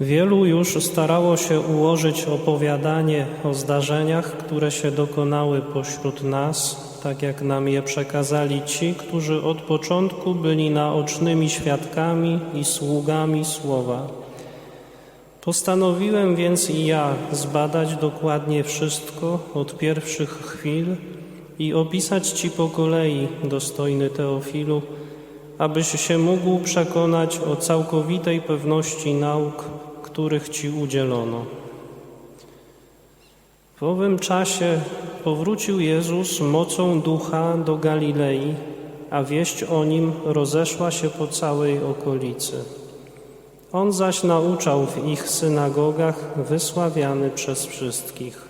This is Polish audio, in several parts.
Wielu już starało się ułożyć opowiadanie o zdarzeniach, które się dokonały pośród nas, tak jak nam je przekazali ci, którzy od początku byli naocznymi świadkami i sługami słowa. Postanowiłem więc i ja zbadać dokładnie wszystko od pierwszych chwil i opisać Ci po kolei, dostojny Teofilu, abyś się mógł przekonać o całkowitej pewności nauk, których Ci udzielono. W owym czasie powrócił Jezus mocą ducha do Galilei, a wieść o nim rozeszła się po całej okolicy. On zaś nauczał w ich synagogach, wysławiany przez wszystkich.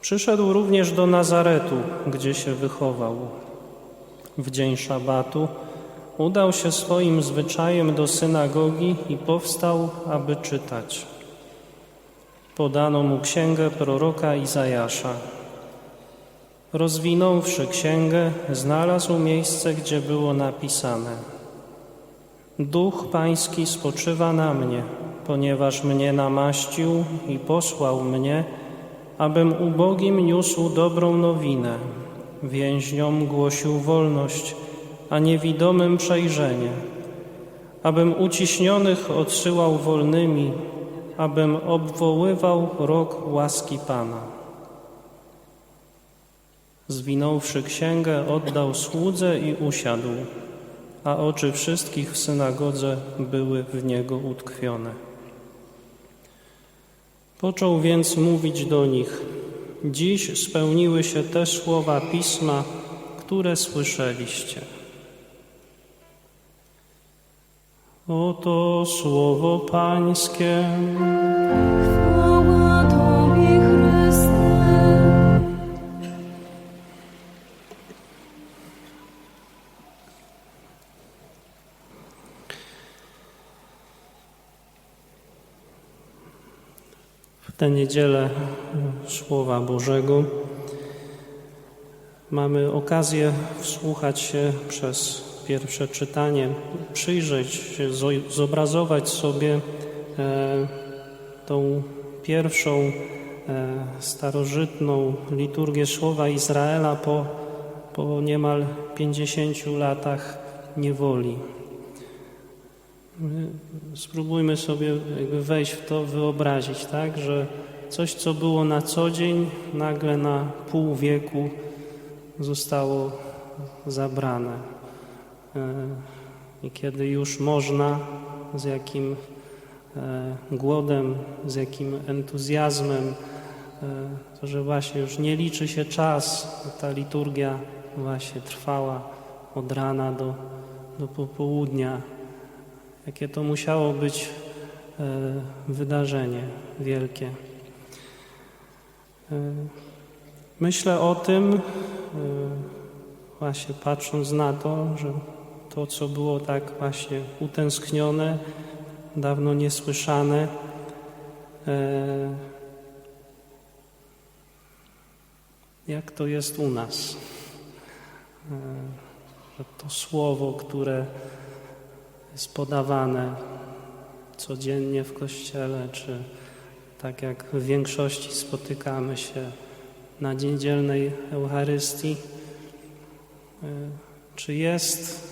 Przyszedł również do Nazaretu, gdzie się wychował. W dzień szabatu udał się swoim zwyczajem do synagogi i powstał, aby czytać. Podano mu księgę proroka Izajasza. Rozwinąwszy księgę, znalazł miejsce, gdzie było napisane: Duch Pański spoczywa na mnie, ponieważ mnie namaścił i posłał mnie, abym ubogim niósł dobrą nowinę, więźniom głosił wolność, a niewidomym przejrzenie, abym uciśnionych odsyłał wolnymi, abym obwoływał rok łaski Pana. Zwinąwszy księgę, oddał słudze i usiadł, a oczy wszystkich w synagodze były w niego utkwione. Począł więc mówić do nich: Dziś spełniły się te słowa pisma, które słyszeliście. Oto słowo Pańskie. Chwała Tobie, Chryste. W tę niedzielę Słowa Bożego mamy okazję wsłuchać się przez pierwsze czytanie, przyjrzeć zobrazować sobie e, tą pierwszą e, starożytną liturgię Słowa Izraela po, po niemal 50 latach niewoli. Spróbujmy sobie wejść w to, wyobrazić, tak, że coś, co było na co dzień, nagle na pół wieku zostało zabrane. E, I kiedy już można, z jakim e, głodem, z jakim entuzjazmem, e, to że właśnie już nie liczy się czas, ta liturgia właśnie trwała od rana do, do popołudnia. Jakie to musiało być wydarzenie wielkie. Myślę o tym, właśnie patrząc na to, że to, co było tak właśnie utęsknione, dawno niesłyszane, e, jak to jest u nas. E, to słowo, które jest podawane codziennie w kościele, czy tak jak w większości spotykamy się na dzień dzielnej Eucharystii, y, czy jest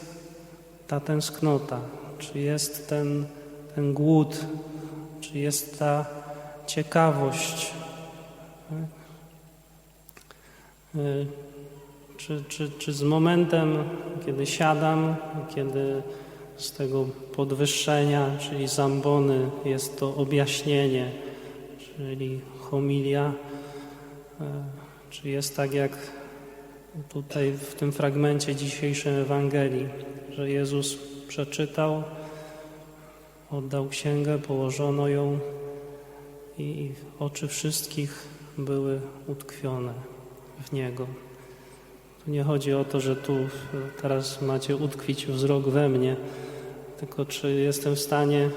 ta tęsknota, czy jest ten, ten głód, czy jest ta ciekawość? Y, czy, czy, czy z momentem, kiedy siadam, kiedy z tego podwyższenia, czyli zambony, jest to objaśnienie, czyli homilia, e, czy jest tak jak tutaj w tym fragmencie dzisiejszej Ewangelii, że Jezus przeczytał, oddał księgę, położono ją i oczy wszystkich były utkwione w Niego. Tu nie chodzi o to, że tu teraz macie utkwić wzrok we mnie, tylko czy jestem w stanie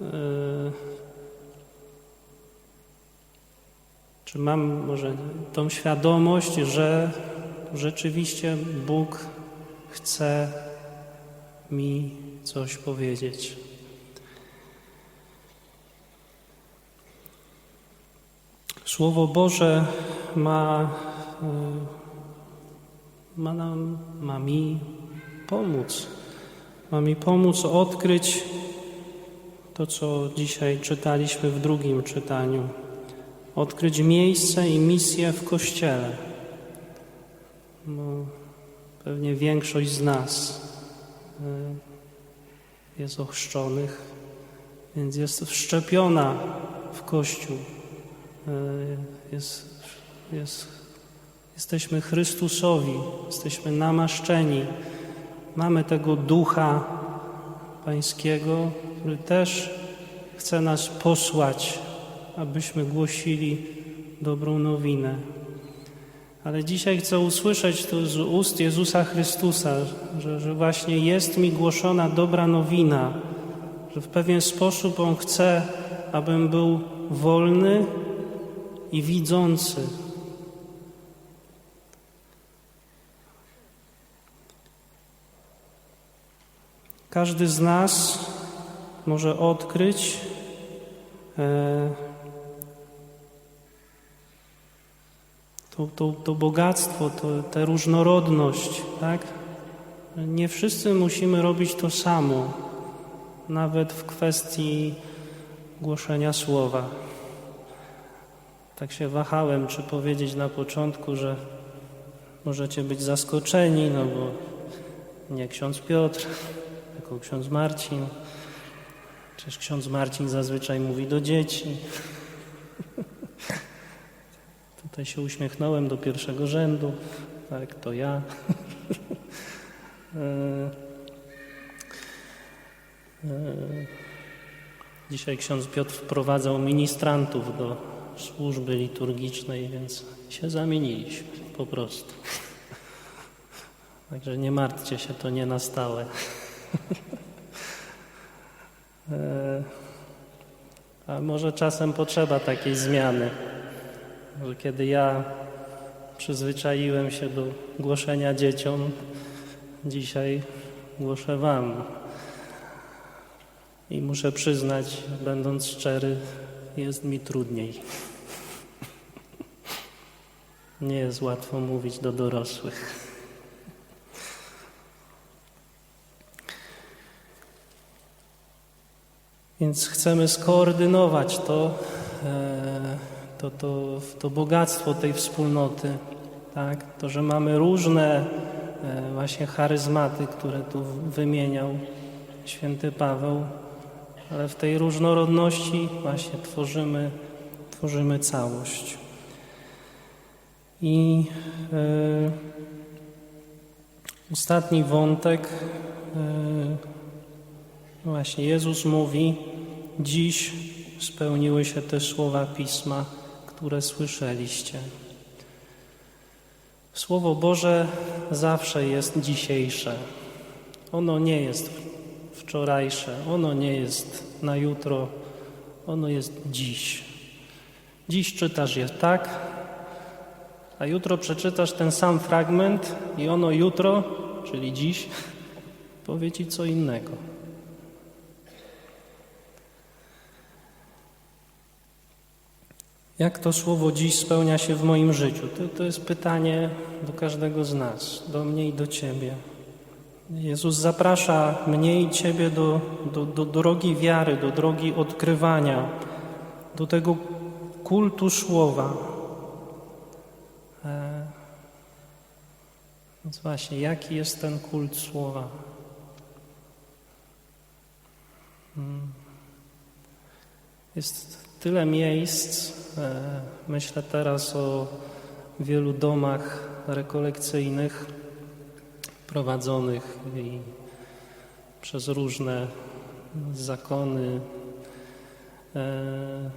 e, czy mam może tą świadomość, że rzeczywiście Bóg chce mi coś powiedzieć. Słowo Boże ma, y, ma, nam, ma mi pomóc. Ma mi pomóc odkryć to, co dzisiaj czytaliśmy w drugim czytaniu. Odkryć miejsce i misję w Kościele. Bo pewnie większość z nas y, jest ochrzczonych, więc jest wszczepiona w Kościół. Y, Jest, jest, jesteśmy Chrystusowi, jesteśmy namaszczeni. Mamy tego ducha Pańskiego, który też chce nas posłać, abyśmy głosili dobrą nowinę. Ale dzisiaj chcę usłyszeć to z ust Jezusa Chrystusa, że, że właśnie jest mi głoszona dobra nowina, że w pewien sposób On chce, abym był wolny i widzący. Każdy z nas może odkryć e, to, to, to bogactwo, to, różnorodność, tak? Nie wszyscy musimy robić to samo, nawet w kwestii głoszenia słowa. Tak się wahałem, czy powiedzieć na początku, że możecie być zaskoczeni, no bo nie ksiądz Piotr, tylko ksiądz Marcin. Przecież ksiądz Marcin zazwyczaj mówi do dzieci. Tutaj się uśmiechnąłem do pierwszego rzędu. Tak, to ja. E, e, Dzisiaj ksiądz Piotr wprowadzał ministrantów do służby liturgicznej, więc się zamieniliśmy po prostu. Także nie martwcie się, to nie na stałe. E, A może czasem potrzeba takiej zmiany. Kiedy ja przyzwyczaiłem się do głoszenia dzieciom, dzisiaj głoszę Wam. I muszę przyznać, będąc szczery, jest mi trudniej. Nie jest łatwo mówić do dorosłych. Więc chcemy skoordynować to, e, to, to, to bogactwo tej wspólnoty, tak? to, że mamy różne e, właśnie charyzmaty, które tu wymieniał święty Paweł, ale w tej różnorodności właśnie tworzymy, tworzymy całość. I e, ostatni wątek, e, właśnie Jezus mówi, dziś spełniły się te słowa Pisma, które słyszeliście. Słowo Boże zawsze jest dzisiejsze. Ono nie jest wczorajsze, ono nie jest na jutro, ono jest dziś. Dziś czytasz je tak, a jutro przeczytasz ten sam fragment i ono jutro, czyli dziś, powie ci co innego. Jak to słowo dziś spełnia się w moim życiu? To, to jest pytanie do każdego z nas, do mnie i do ciebie. Jezus zaprasza mnie i ciebie do, do, do drogi wiary, do drogi odkrywania, do tego kultu słowa. E, Więc właśnie, jaki jest ten kult słowa? Hmm. Jest tyle miejsc. e, Myślę teraz o wielu domach rekolekcyjnych prowadzonych i przez różne zakony, e,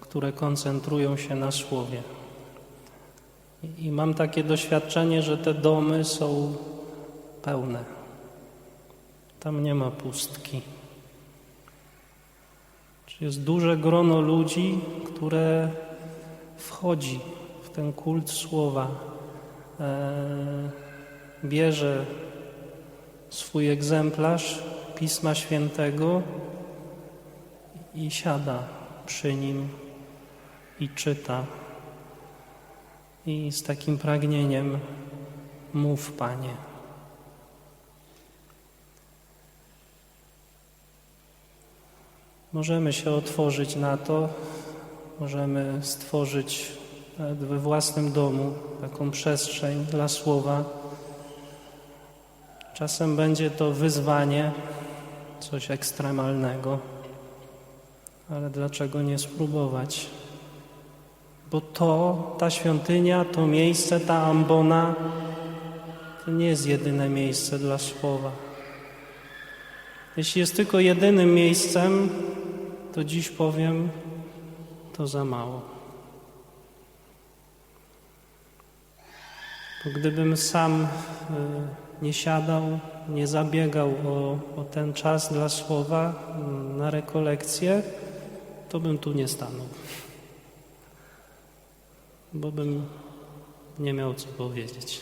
które koncentrują się na słowie. I- I mam takie doświadczenie, że te domy są pełne. Tam nie ma pustki. Jest duże grono ludzi, które wchodzi w ten kult słowa, e, bierze swój egzemplarz Pisma Świętego i siada przy nim i czyta. I z takim pragnieniem mów, Panie. Możemy się otworzyć na to, możemy stworzyć nawet we własnym domu taką przestrzeń dla słowa. Czasem będzie to wyzwanie, coś ekstremalnego, ale dlaczego nie spróbować? Bo to, ta świątynia, to miejsce, ta ambona, to nie jest jedyne miejsce dla słowa. Jeśli jest tylko jedynym miejscem, to dziś powiem, to za mało. Bo gdybym sam y, nie siadał, nie zabiegał o, o ten czas dla słowa y, na rekolekcję, to bym tu nie stanął. Bo bym nie miał co powiedzieć.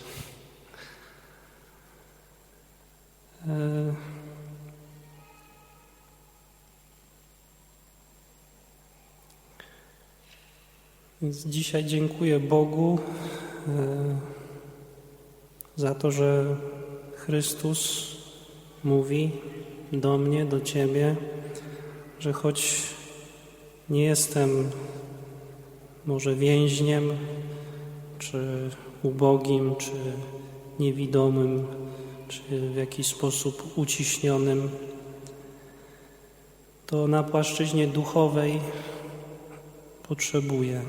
Więc dzisiaj dziękuję Bogu e, za to, że Chrystus mówi do mnie, do Ciebie, że choć nie jestem może więźniem, czy ubogim, czy niewidomym, czy w jakiś sposób uciśnionym, to na płaszczyźnie duchowej potrzebuję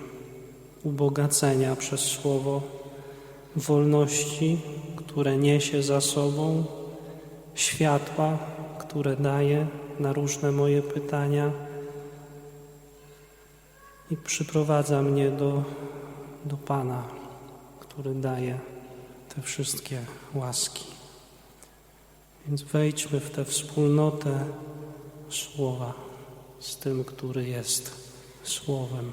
ubogacenia przez słowo, wolności, które niesie za sobą, światła, które daje na różne moje pytania i przyprowadza mnie do, do Pana, który daje te wszystkie łaski. Więc wejdźmy w tę wspólnotę słowa z tym, który jest Słowem.